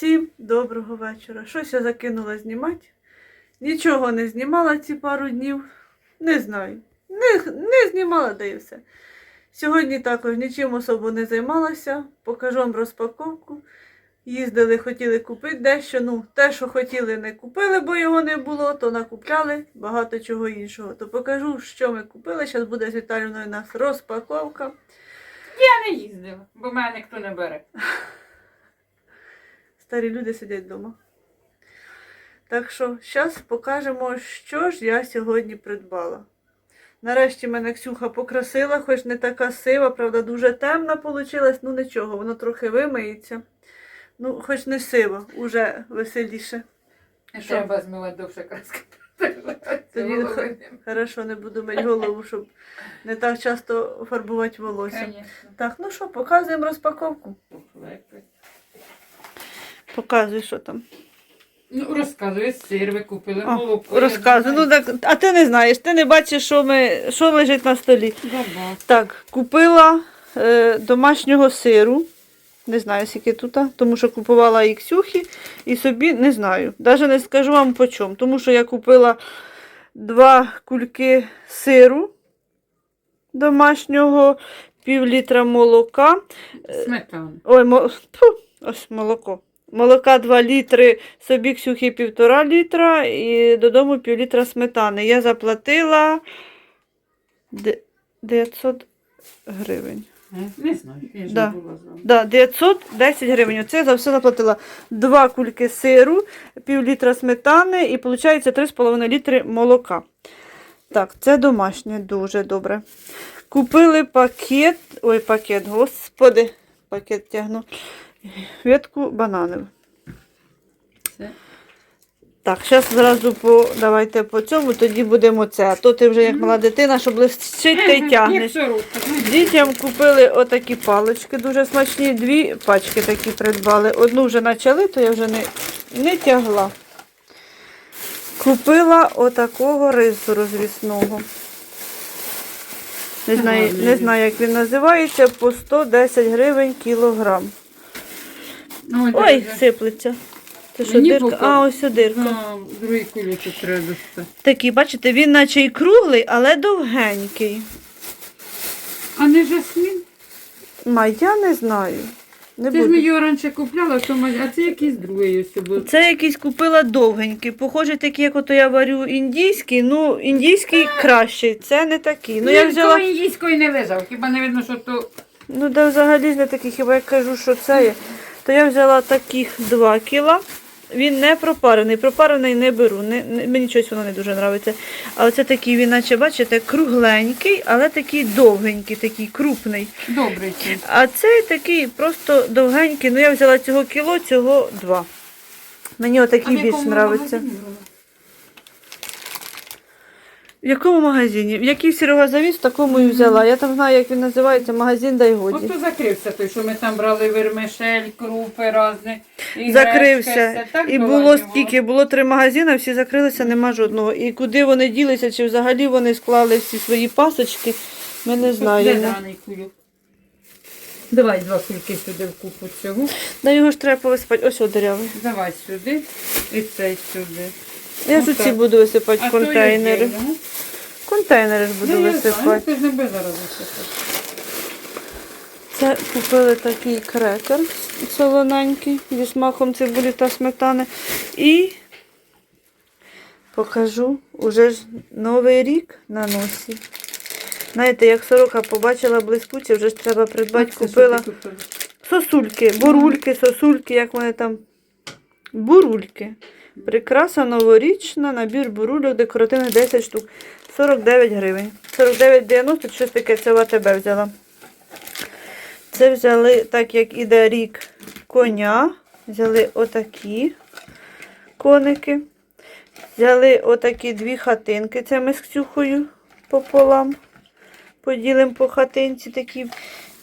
Всім доброго вечора. Щось я закинула знімати. Нічого не знімала ці пару днів. Не знаю. Не, не знімала, да і все. Сьогодні також нічим особо не займалася. Покажу вам розпаковку. Їздили, хотіли купити дещо. Ну, те, що хотіли, не купили, бо його не було, то накупляли багато чого іншого. То покажу, що ми купили. Зараз буде з Віталіною у нас розпаковка. Я не їздила, бо мене ніхто не бере. Старі люди сидять вдома. Так що зараз покажемо, що ж я сьогодні придбала. Нарешті мене Ксюха покрасила, хоч не така сива, правда, дуже темна вийшла, ну нічого, воно трохи вимиється. Ну, хоч не сива, уже веселіше. Що? Треба змивати довше краски. Тоді Хорошо, не буду мити голову, щоб не так часто фарбувати волосся. Так, ну що, показуємо розпаковку. Показуй, що там. Ну, розказуй, сир ви купили, О, молоко. Розказуй. Ну, так, а ти не знаєш, ти не бачиш, що, ми, що лежить на столі. Баба. Так, купила е, домашнього сиру. Не знаю, скільки тут, тому що купувала і Ксюхі, і собі не знаю. Навіть не скажу вам по чому. Тому що я купила два кульки сиру домашнього, пів літра молока. Сметана. Ой, ось молоко. Молока 2 літри, собі Ксюхі півтора літра і додому пів літра сметани. Я заплатила 900 гривень. Е, Не знаю, я ж Да. не була з вами. Да, 910 гривень. Оце за все заплатила. Два кульки сиру, пів літра сметани і виходить 3,5 літри молока. Так, це домашнє, дуже добре. Купили пакет, ой, пакет, господи, пакет тягну. Ветку бананів. Це Так, зараз зразу по, давайте по цьому, тоді будемо це. А то ти вже як мала дитина, щоб блищить, ти тягнеш. Дітям купили отакі палички дуже смачні. Дві пачки такі придбали. Одну вже почали, то я вже не, не тягла. Купила отакого рису розвісного. Не знаю, не знаю, як він називається, по 110 гривень кілограм. Ой, Ой, да, сиплеться. Це що, Мені дирка? поки- А, ось о дирка. А, другий кульочок треба достати. Такий, бачите, він наче і круглий, але довгенький. А не жасмін? Ма, я не знаю. Не Ти ж буду. ми його раніше купляла, в тому- а це якийсь другий ось був. Це якийсь купила довгенький. Похожий такий, як ото я варю індійський. Ну, індійський кращий. Це не такий. Ну, я взяла. індійської не лежав, хіба не видно, що то Ну, да взагалі не такий, хіба я кажу, що це є. То я взяла таких 2 кіла. Він не пропарений. Пропарений не беру. Не, не- мені щось воно не дуже подобається. А оце такий, він, наче, бачите, кругленький, але такий довгенький, такий крупний. добрий. А цей такий просто довгенький. Ну, я взяла цього кіло, цього два. Мені отакий більш подобається. В якому магазині? В який Серега завіз, в такому і взяла. Я там знаю, як він називається, магазин дай годі. Ото закрився той, що ми там брали вермишель, крупи різні. і Закрився. гречка, все так І було його. стільки, було три магазини, всі закрилися, нема жодного. І куди вони ділися, чи взагалі вони склали всі свої пасочки, ми не знаємо. кульок? Давай два кульки сюди в купу цього. Да його ж треба повисипати. Ось одерявий. Давай сюди і цей сюди. Я Ну, ці буду висипати А контейнери. віддільно. Контейнери ж буду Ну, я знаю, висипати. зараз висипати. Це купили такий крекер солоненький зі смаком цибулі та сметани. І покажу уже ж новий рік на носі. Знаєте, як сорока побачила блискуче, вже ж треба придбати. Купила? сосульки, бурульки, сосульки, як вони там. Бурульки. Прикраса новорічна, набір бурульок, декоративних 10 штук. 49 гривень. 49,90 щось таке, це в АТБ взяла. Це взяли, так як іде рік коня. Взяли отакі коники. Взяли отакі дві хатинки. Це ми з Ксюхою пополам. Поділимо по хатинці такі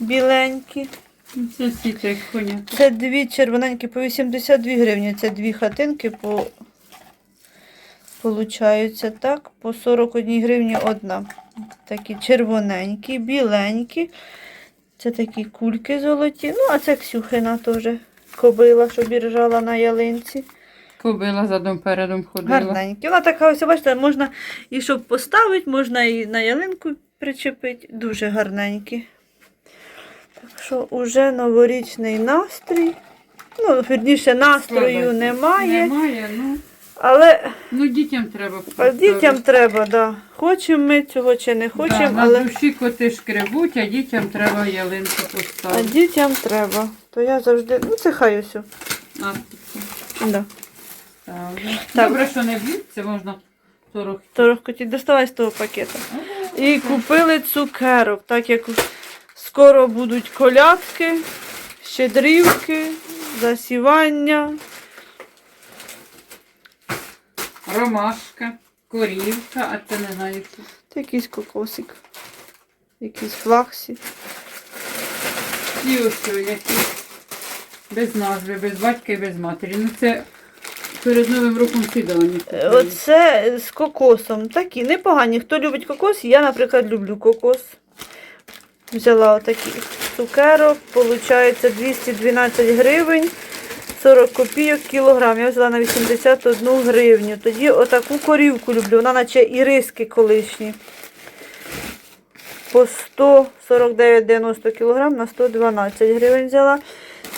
біленькі. Це дві червоненькі по 82 гривні. Це дві хатинки по Получаються так, по 41 гривні одна. Такі червоненькі, біленькі. Це такі кульки золоті. Ну, а це Ксюхина теж. кобила, що біржала на ялинці. Кобила задом передом ходила. Гарненькі. Вона така, ось, бачите, можна і щоб поставити, можна і на ялинку причепити. Дуже гарненькі. Що уже новорічний настрій. Ну, вірніше, настрою Слабо. немає, Немає, ну. але Ну дітям треба. а дітям треба, да. Хочемо ми цього чи не да, хочемо, на але душі коти шкребуть, а дітям треба ялинку а поставити. дітям треба. То я завжди. Ну, це хай ось. А, Да. ставлю. Так. Добре, що не б'ються, можна 40. Торохкоті, доставай з того пакета. І купили цукерок, так як скоро будуть колядки, щедрівки, засівання. Ромашка, корівка, а це не знаю що. Та якийсь кокосик, якийсь флаксі. І ось що, які без назви, без батька і без матері. Ну це перед Новим роком сідані. Е, Оце з кокосом. Такі непогані. Хто любить кокос, я, наприклад, люблю кокос. Взяла отакий цукерок, получається 212 гривень, 40 копійок кілограм. Я взяла на 81 гривню. Тоді отаку корівку люблю, вона наче іриски колишні. По 149,90 кілограм на 112 гривень взяла.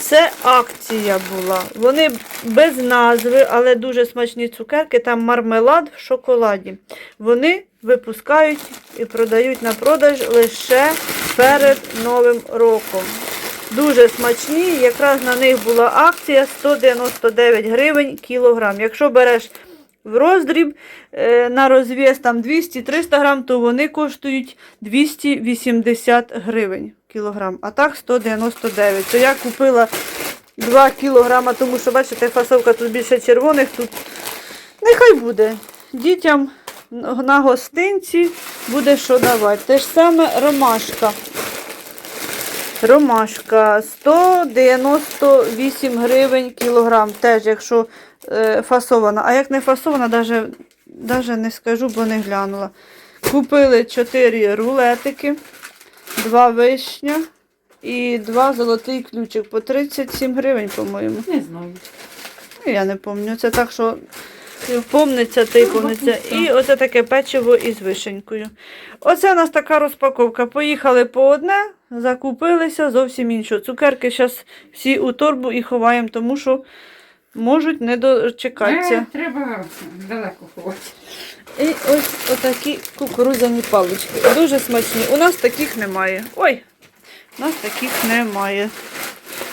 Це акція була. Вони без назви, але дуже смачні цукерки. Там мармелад в шоколаді. Вони випускають і продають на продаж лише перед Новим роком. Дуже смачні. Якраз на них була акція 199 гривень кілограм. Якщо береш в роздріб е, на розв'яз там 200-300 грам, то вони коштують 280 гривень кілограм, а так 199. То я купила 2 кілограма, тому що, бачите, фасовка тут більше червоних, тут нехай буде. Дітям на гостинці буде що давати. Те ж саме ромашка. Ромашка 198 гривень кілограм. Теж, якщо е, фасована. А як не фасована, даже не скажу, бо не глянула. Купили 4 рулетики, 2 вишня і 2 золотий ключик по 37 гривень, по-моєму. Не знаю. Ну, Я не пам'ятаю. Це так, що помниться, та й помниться. І оце таке печиво із вишенькою. Оце у нас така розпаковка. Поїхали по одне, закупилися зовсім інше. Цукерки зараз всі у торбу і ховаємо, тому що можуть не дочекатися. Е, треба далеко ховати. І ось отакі кукурудзяні палички. Дуже смачні. У нас таких немає. Ой, у нас таких немає.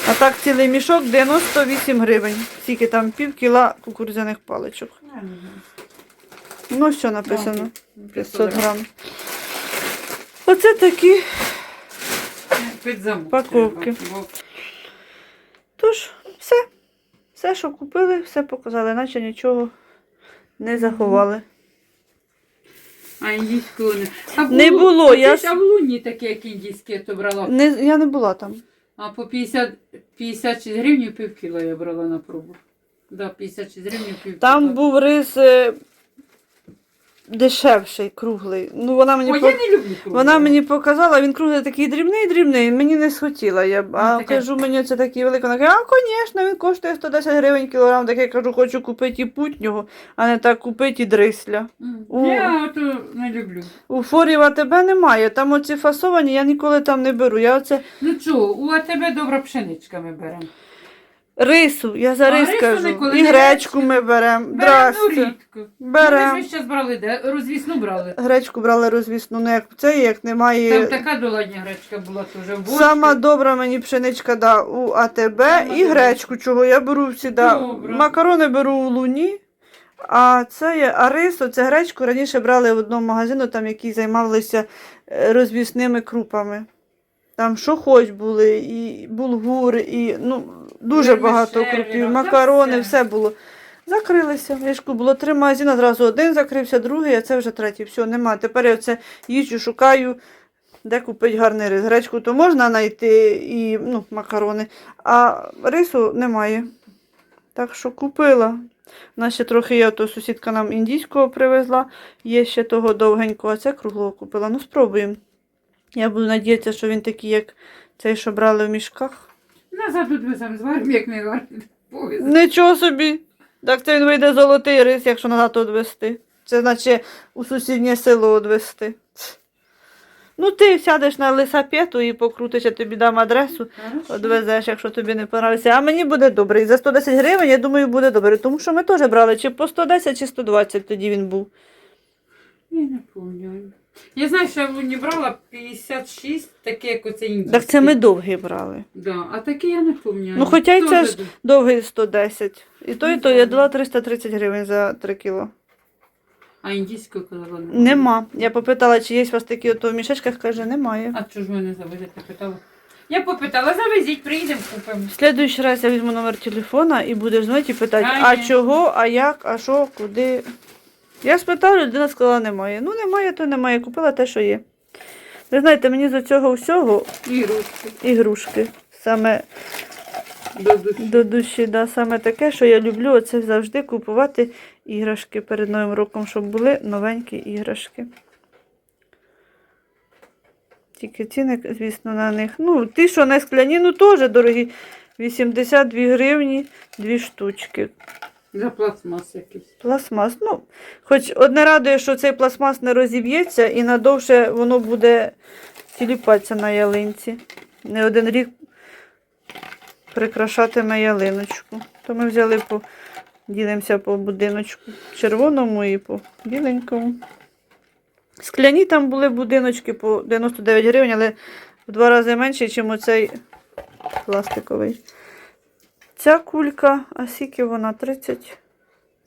А так цілий мішок 98 гривень. Скільки там пів кіла кукурудзяних паличок. Не. Ну, що написано? Ну, 500 грам. Оце такі. Паковки. Тож, все. Все, що купили, все показали, наче нічого не заховали. А індійську не. А в Не Лу- було, я ти ж- ж- в луні таке, як індійське, то брала. Не, я не була там. А по 50, 56 гривень пів кіла я брала на пробу. Да, 56 гривень пів Там був рис е, дешевший, круглий. Ну, вона мені, О, по- я не люблю кругле. вона мені показала, він круглий такий дрібний, дрібний. Мені не схотіла. Я, а Ну, таке. кажу, мені це такий великий. Вона каже, а, звісно, він коштує 110 гривень кілограм. Так я кажу, хочу купити і путнього, а не так купити і дрисля. О. Я ото не люблю. У форів АТБ немає. Там оці фасовані, я ніколи там не беру. Я оце Ну чого, у АТБ добра пшеничка ми беремо. Рису, я за А рис рису кажу. ніколи І не гречку ми беремо. Беремо Здрасте. рідко. Берем. Ми ж зараз брали, де? Розвісну брали. Гречку брали розвісну, ну як це, як немає. Там така доладня гречка була теж. борщ. Сама добра мені пшеничка да, у АТБ і гречку, чого я беру всі. Да. Добре. Макарони беру у луні. А це є, а рис, це гречку раніше брали в одному магазину, там, які займалися е, розвісними крупами. Там що хоч були, і булгур, і ну, дуже багато крупів, макарони, все. було. Закрилися. Я ж було три магазини, зразу один закрився, другий, а це вже третій. Все, нема. Тепер я це їжджу, шукаю, де купити гарний рис. Гречку то можна знайти і ну, макарони, а рису немає. Так що купила. У нас ще трохи є, то сусідка нам індійського привезла, є ще того довгенького, а це круглого купила. Ну, спробуємо. Я буду надіятися, що він такий, як цей, що брали в мішках. Назад відвеземо, зваримо, як не гарно. Нічого собі. Так це він вийде золотий рис, якщо назад відвести. Це значить у сусіднє село відвести. Ну, ти сядеш на лисапету і покрутиш, я тобі дам адресу, Хорошо. відвезеш, якщо тобі не подобається. А мені буде добре. І за 110 гривень, я думаю, буде добре. Тому що ми теж брали чи по 110, чи 120 тоді він був. Я не пам'ятаю. Я знаю, що я в Луні брала 56, таке, як оце індійське. Так це ми довгі брали. Да, а таке я не пам'ятаю. Ну, хоча й це ж- Довгий 110. І то, і то я дала 330 гривень за 3 кіло. А індійського казала не Нема. Я попитала, чи є у вас такі ото в мішечках, каже, немає. А чого ж ви не завезете? Питала. Я попитала, завезіть, приїдемо, купимо. В следующий раз я візьму номер телефона і будеш дзвонити і питати, а Конечно. чого, а як, а що, куди. Я спитав, людина сказала, немає. Ну, немає, то немає. Купила те, що є. Ви знаєте, мені з цього всього І ручки. ігрушки. Саме До душі. до душі, да, саме таке, що я люблю, оце завжди купувати іграшки перед Новим роком, щоб були новенькі іграшки. Тільки ціни, звісно, на них. Ну, ті, що не скляні, ну теж дорогі. 82 гривні, дві штучки. За пластмас якийсь. Пластмас. Ну, хоч одне радує, що цей пластмас не розіб'ється і надовше воно буде тіліпатися на ялинці. Не один рік прикрашатиме ялиночку. То ми взяли по ділимося по будиночку червоному і по біленькому. Скляні там були будиночки по 99 гривень, але в два рази менше, ніж оцей пластиковий. Ця кулька, а скільки вона? 30.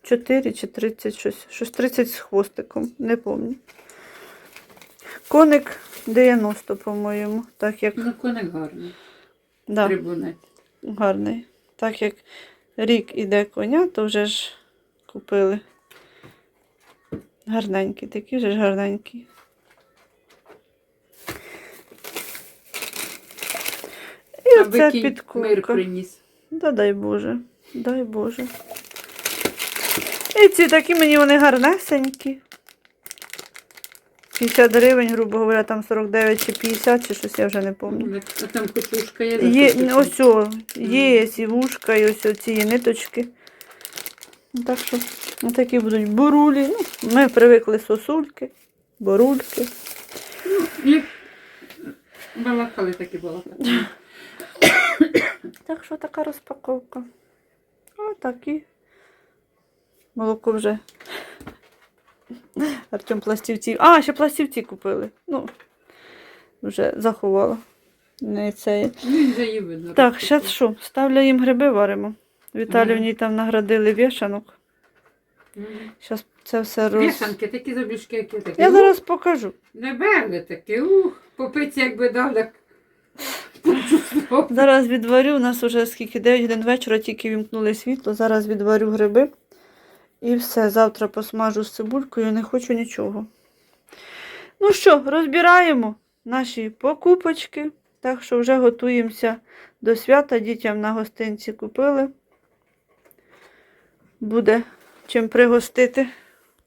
4 чи 30 щось. Щось 30 з хвостиком, не пам'ятаю. Коник 90, по-моєму. Так як Ну, коник гарний. да, Трибунець. гарний. Так як рік іде коня, то вже ж купили. Гарненькі, такі вже ж гарненькі. І Аби оця кінь мир приніс. Да дай Боже, дай Боже. І ці такі мені вони гарнесенькі. 50 гривень, грубо говоря, там 49 чи 50, чи щось я вже не пам'ятаю. А там кутушка є. Є, ось о, є і вушка, і ось ці ниточки. Ну, Так що такі будуть бурулі. Ну, ми привикли сосульки, борульки. Як балакали, так і балакали. Так що така розпаковка. Отакі. Молоко вже. Артем пластівці. А, ще пластівці купили. Ну, вже заховала. Не це. Її видно. Так, зараз що? Ставлю їм гриби варимо. Віталівні там наградили вішанок. Зараз це все роз... Вішанки, такі забіжки, які такі. Я зараз покажу. Не берли такі, ух, попиці якби дав, так. Зараз відварю, у нас вже скільки 9 годин вечора, тільки вімкнули світло. Зараз відварю гриби. І все, завтра посмажу з цибулькою, не хочу нічого. Ну що, розбираємо наші покупочки. Так що вже готуємося до свята. Дітям на гостинці купили. Буде чим пригостити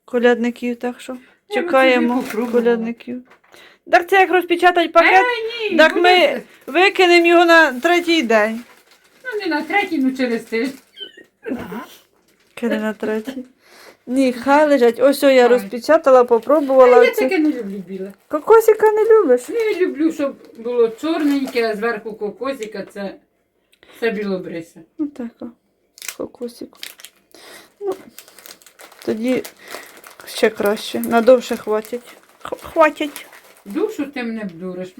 колядників. Так що не чекаємо колядників. Так це як розпечатать пакет, Е, ні, так буде ми викинемо його на третій день. Ну, не на третій, ну через тиждень. Кине на третій. Ні, хай лежать. Ось о, я розпечатала, попробувала. Я оці. таке не люблю біле. Кокосика не любиш? Я люблю, щоб було чорненьке, а зверху кокосика це, це білобриса. Ну так, о, кокосик. Ну, тоді ще краще. Надовше хватить. Х- Хватить. Душу тим не вдуриш.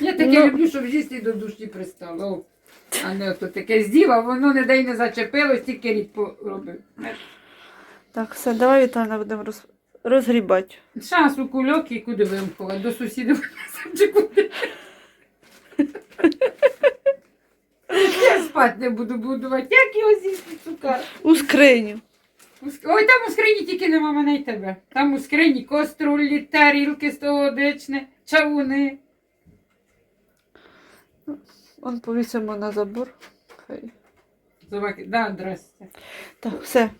Я таке Ну. люблю, щоб з'їсти до душі пристало. А не ото таке здіва, воно не дай не зачепилось, тільки рік поробив. Так, все, давай Віталіна будемо роз... розгрібати. Шанс у кульок і куди вимкнула? До сусідів чи куди? Я спати не буду будувати. Як його з'їсти цукар? У скриню. Ой, там у скрині тільки нема мене й тебе. Там у скрині кострулі, тарілки стогодичне, чавуни. Он повісимо на забор. Хай. Собаки, да, здрасте. Так, все.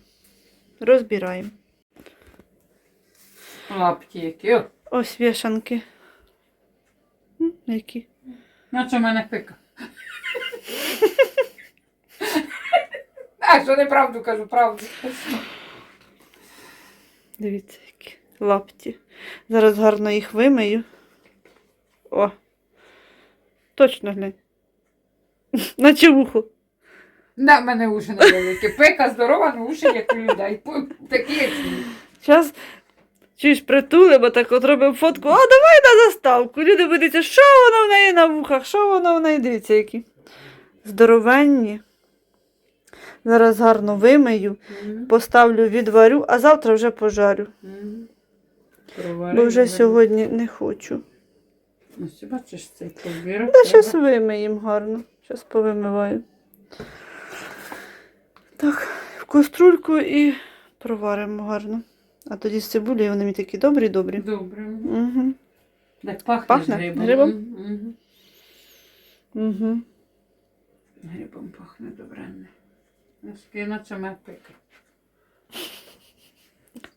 Розбираємо. Лапті які. О, Ось вішанки. М, Які? наче мене пика. А, що неправду кажу, правду. Дивіться, які лапті. Зараз гарно їх вимию. О. Точно глянь. Наче вухо. На мене уші невеликі. Пека здорова, але уші як у людей. Такі як. Зараз чуєш притулимо, так от робимо фотку. А давай на заставку. Люди будуть, що воно в неї на вухах, що воно в неї дивіться, які. Здоровенні. Зараз гарно вимию, М, поставлю, відварю, а завтра вже пожарю. м. Провари, Бо вже сьогодні не хочу. Ось бачиш цей ковбірок. Та зараз вимиємо гарно. Зараз повимиваю. Так, в каструльку і проваримо гарно. А тоді з цибулею вони мені такі добрі-добрі. Добре. Угу. Так пахне, Пахне грибом. грибом? М, м. Угу. Грибом пахне добре. Пека.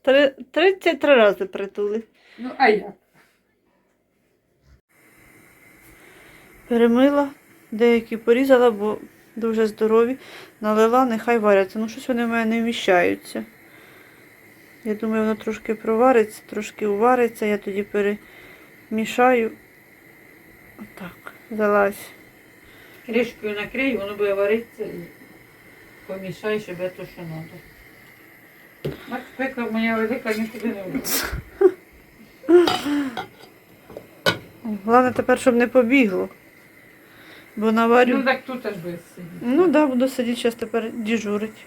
Три, 33 рази притули. Ну, а як? Перемила, деякі порізала, бо дуже здорові. Налила, нехай варяться. Ну, щось вони в мене не вміщаються. Я думаю, воно трошки провариться, трошки увариться, я тоді перемішаю. Отак, залазь. Кришкою накрий, воно буде варитися помішай, щоб я то, що треба. Так, пека моя велика нікуди не буде. Головне тепер, щоб не побігло. Бо наварю. Ну так тут аж без сидіти. Ну так, да, буду сидіти зараз тепер діжурить.